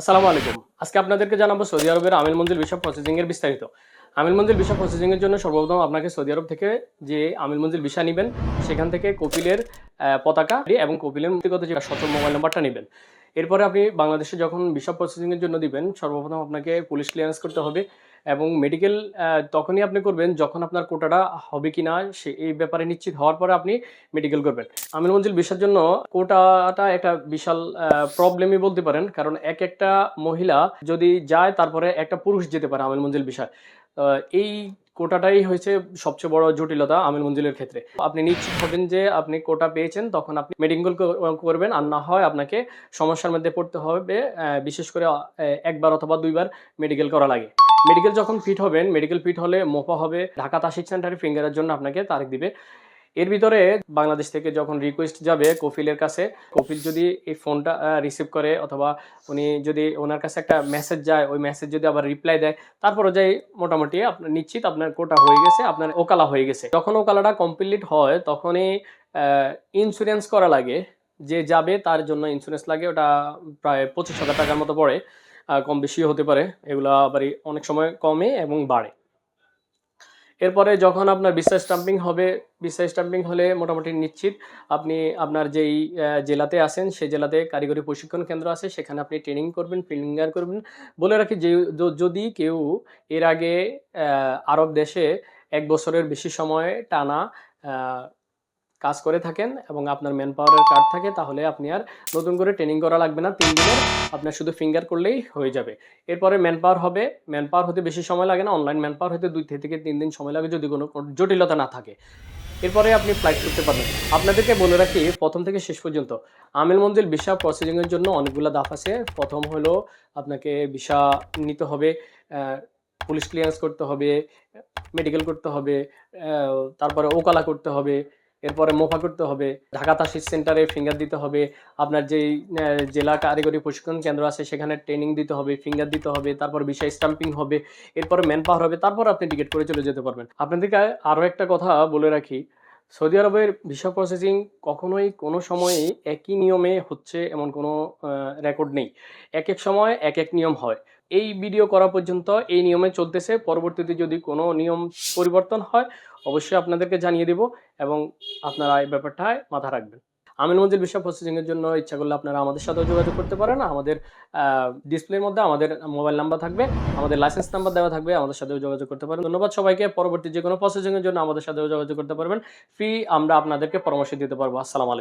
আসসালামু আলাইকুম। আজকে আপনাদেরকে জানাব সৌদি আরবের আমিল মঞ্জিল ভিসা প্রসেসিং এর বিস্তারিত। আমিল মঞ্জিল ভিসা প্রসেসিং এর জন্য সর্বপ্রথম আপনাকে সৌদি আরব থেকে যে আমিল মঞ্জিল ভিসা নেবেন, সেখান থেকে কপিলের পতাকা এবং কপিলের ব্যক্তিগত যে সচল মোবাইল নাম্বারটা নেবেন। এরপরে আপনি বাংলাদেশে যখন ভিসা প্রসেসিং এর জন্য দিবেন, সর্বপ্রথম আপনাকে পুলিশ ক্লিয়ারেন্স করতে হবে। এবং মেডিকেল তখনই আপনি করবেন যখন আপনার কোটাটা হবে কিনা, সে, এই ব্যাপারে নিশ্চিত হওয়ার পরে আপনি মেডিকেল করবেন। আমির মঞ্জিল ভিসার জন্য কোটাটা একটা বিশাল প্রবলেমই বলতে পারেন। কারণ এক একটা মহিলা যদি যায়, তারপরে একটা পুরুষ যেতে পারে আমির মঞ্জিল বিষয় এই কোটাটাই হয়েছে সবচেয়ে বড় জটিলতা আমির মঞ্জিলের ক্ষেত্রে। আপনি নিশ্চিত হবেন যে আপনি কোটা পেয়েছেন, তখন আপনি মেডিকেল করবেন। আর না হয় আপনাকে সমস্যার মধ্যে পড়তে হবে বিশেষ করে একবার অথবা দুইবার মেডিকেল করা লাগে। মেডিকেল যখন ফিট হবেন মেডিকেল ফিট হলে মোফা হবে, ঢাকা তাসিক সেন্টারে ফিঙ্গারের জন্য আপনাকে তারিখ দিবে। এর ভিতরে বাংলাদেশ থেকে যখন রিকোয়েস্ট যাবে কফিলের কাছে, কফিল যদি এই ফোনটা রিসিভ করে অথবা উনি যদি ওনার কাছে একটা মেসেজ যায়, ওই মেসেজ যদি আবার রিপ্লাই দেয় তারপরে যাই মোটামুটি আপনার নিশ্চিত আপনার কোটা হয়ে গেছে, আপনার ওকালা হয়ে গেছে। যখন ওকালাটা কমপ্লিট হয়, তখনই ইন্স্যুরেন্স করা লাগে। যে যাবে তার জন্য ইন্স্যুরেন্স লাগে, ওটা প্রায় পঁচিশ হাজার টাকার মতো পড়ে। কম বেশিও হতে পারে। এগুলো আবার অনেক সময় কমে এবং বাড়ে। এরপরে যখন আপনার ভিসা স্টাম্পিং হবে, ভিসা স্টাম্পিং হলে মোটামুটি নিশ্চিত আপনি আপনার যেই জেলাতে আসেন সেই জেলাতে কারিগরি প্রশিক্ষণ কেন্দ্র আছে, সেখানে আপনি ট্রেনিং করবেন ফিঙ্গার করবেন। বলে রাখি যে যদি কেউ এর আগে আরব দেশে এক বছরের বেশি সময় টানা কাজ করে থাকেন এবং আপনার ম্যান পাওয়ারের কার্ড থাকে, তাহলে আপনি আর নতুন করে ট্রেনিং করা লাগবে না। তিন দিনের আপনার শুধু ফিঙ্গার করলেই হয়ে যাবে। এরপরে ম্যান পাওয়ার হবে। ম্যান পাওয়ার হতে বেশি সময় লাগে না। অনলাইন ম্যান পাওয়ার হতে দুই থেকে তিন দিন সময় লাগে যদি কোনো জটিলতা না থাকে। এরপরে আপনি ফ্লাইট করতে পারবেন। আপনাদেরকে বলে রাখি, প্রথম থেকে শেষ পর্যন্ত আমিল মঞ্জিল ভিসা প্রসেসিংয়ের জন্য অনেকগুলো ধাপ আছে। প্রথম হলো আপনাকে ভিসা নিতে হবে পুলিশ ক্লিয়ারেন্স করতে হবে মেডিকেল করতে হবে তারপরে ওকালা করতে হবে এরপরে মোফা করতে হবে, ঢাকা তাসিস সেন্টারে ফিঙ্গার দিতে হবে, আপনার যেই জেলা কারিগরি প্রশিক্ষণ কেন্দ্র আছে সেখানে ট্রেনিং দিতে হবে ফিঙ্গার দিতে হবে, তারপর বিষয় স্টাম্পিং হবে, এরপরে ম্যান পাওয়ার হবে, তারপর আপনি টিকিট করে চলে যেতে পারবেন। আপনাদেরকে আরও একটা কথা বলে রাখি সৌদি আরবের ভিসা প্রসেসিং কখনোই কোনো সময়ে একই নিয়মে হচ্ছে এমন কোনো রেকর্ড নেই। এক এক সময় এক এক নিয়ম হয়। এই ভিডিও করা পর্যন্ত এই নিয়মে চলতেছে। পরবর্তীতে যদি কোনো নিয়ম পরিবর্তন হয়, অবশ্যই আপনাদেরকে জানিয়ে দেব এবং আপনারা এই ব্যাপারটায় মাথা রাখবেন। আমিন মঞ্জিল বিষয় প্রসেসিং এর জন্য ইচ্ছা করলে আপনারা আমাদের সাথেও যোগাযোগ করতে পারেন। আমাদের ডিসপ্লের মধ্যে আমাদের মোবাইল নাম্বার থাকবে, আমাদের লাইসেন্স নাম্বার দেওয়া থাকবে, আমাদের সাথেও যোগাযোগ করতে পারেন। ধন্যবাদ সবাইকে, পরবর্তী যে কোনো প্রসেসিং এর জন্য আমাদের সাথেও যোগাযোগ করতে পারবেন। ফ্রি আমরা আপনাদেরকে পরামর্শ দিতে পারব। আসসালামু আলাইকুম।